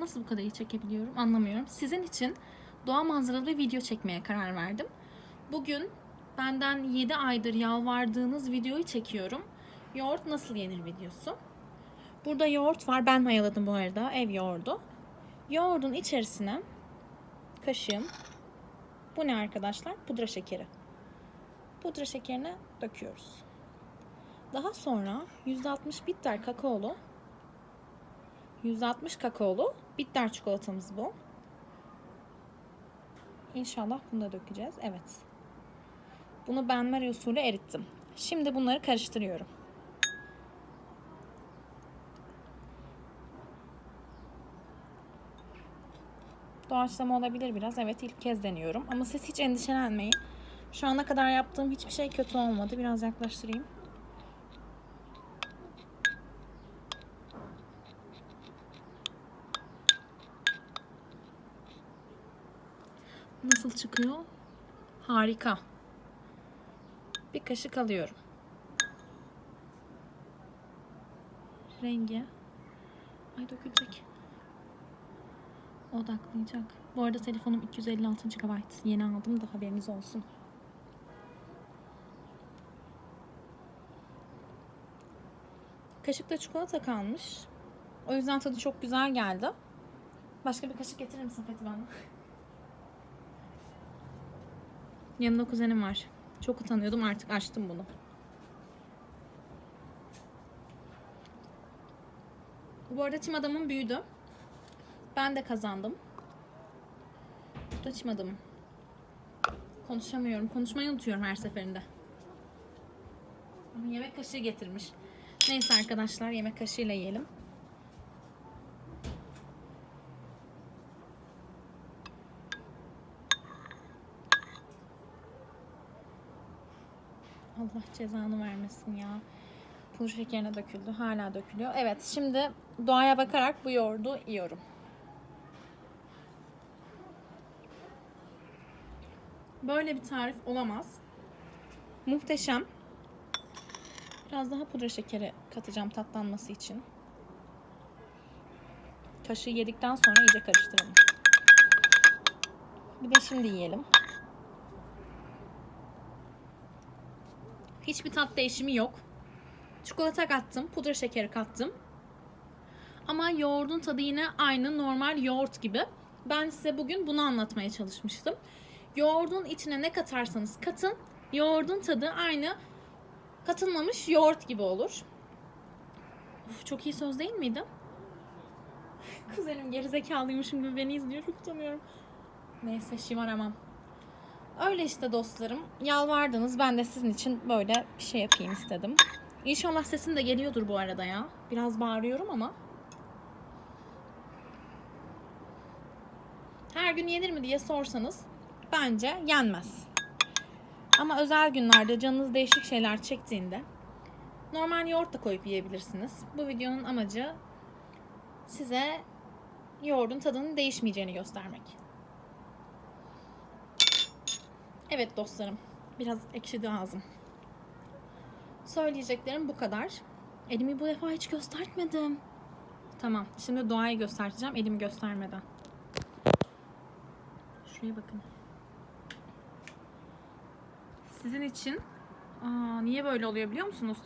nasıl bu kadar iyi çekebiliyorum anlamıyorum. Sizin için doğa manzaralı bir video çekmeye karar verdim. Bugün benden 7 aydır yalvardığınız videoyu çekiyorum. Yoğurt nasıl yenir videosu. Burada yoğurt var. Ben mayaladım bu arada. Ev yoğurdu. Yoğurdun içerisine kaşığım. Bu ne arkadaşlar? Pudra şekeri. Pudra şekerini döküyoruz. Daha sonra %60 bitter kakaolu %60 kakaolu bitter çikolatamız bu. İnşallah bunu da dökeceğiz. Evet. Bunu benmari usulü erittim. Şimdi bunları karıştırıyorum. Doğaçlama olabilir biraz. Evet ilk kez deniyorum. Ama siz hiç endişelenmeyin. Şu ana kadar yaptığım hiçbir şey kötü olmadı. Biraz yaklaştırayım. Nasıl çıkıyor? Harika. Bir kaşık alıyorum. Rengi. Ay dökülecek. Odaklayacak. Bu arada telefonum 256 GB. Yeni aldım da haberiniz olsun. Kaşıkta çikolata kalmış. O yüzden tadı çok güzel geldi. Başka bir kaşık getirir misin Fethi bana? Yanında kuzenim var. Çok utanıyordum artık açtım bunu. Bu arada çim adamım büyüdü. Ben de kazandım. Bu da çim adamım. Konuşamıyorum. Konuşmayı unutuyorum her seferinde. Yemek kaşığı getirmiş. Neyse arkadaşlar yemek kaşığıyla yiyelim. Allah cezanı vermesin ya. Pul şekerine döküldü. Hala dökülüyor. Evet şimdi doğaya bakarak bu yoğurdu yiyorum. Böyle bir tarif olamaz. Muhteşem. Biraz daha pudra şekeri katacağım tatlanması için. Kaşığı yedikten sonra iyice karıştıralım. Bir de şimdi yiyelim. Hiçbir tat değişimi yok. Çikolata kattım, pudra şekeri kattım. Ama yoğurdun tadı yine aynı normal yoğurt gibi. Ben size bugün bunu anlatmaya çalışmıştım. Yoğurdun içine ne katarsanız katın, yoğurdun tadı aynı katılmamış yoğurt gibi olur. Of, çok iyi söz değil miydi? Kuzenim gerizekalıymışım gibi beni izliyor. Utanıyorum. Neyse şımaramam. Öyle işte dostlarım. Yalvardınız. Ben de sizin için böyle bir şey yapayım istedim. İnşallah sesim de geliyordur bu arada ya. Biraz bağırıyorum ama. Her gün yenir mi diye sorsanız bence yenmez. Ama özel günlerde canınız değişik şeyler çektiğinde normal yoğurt da koyup yiyebilirsiniz. Bu videonun amacı size yoğurdun tadının değişmeyeceğini göstermek. Evet dostlarım. Biraz ekşidi ağzım. Söyleyeceklerim bu kadar. Elimi bu defa hiç göstermedim. Tamam. Şimdi doğayı göstereceğim. Elimi göstermeden. Şuraya bakın. Sizin için Aa, niye böyle oluyor biliyor musunuz?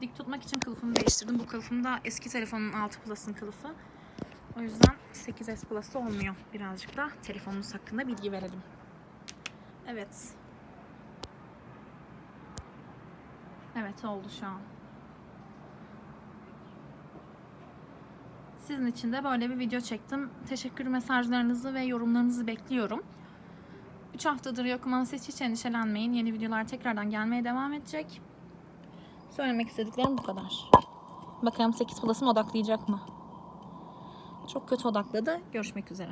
Dik tutmak için kılıfımı değiştirdim. Bu kılıfım da eski telefonun 6 Plus'ın kılıfı. O yüzden 8S Plus'ta olmuyor. Birazcık da telefonumuz hakkında bilgi verelim. Evet. Evet oldu şu an. Sizin için de böyle bir video çektim. Teşekkür mesajlarınızı ve yorumlarınızı bekliyorum. 3 haftadır yokum ama hiç endişelenmeyin. Yeni videolar tekrardan gelmeye devam edecek. Söylemek istediklerim bu kadar. Bakalım 8 Plus'ım odaklayacak mı? Çok kötü odakladı. Görüşmek üzere.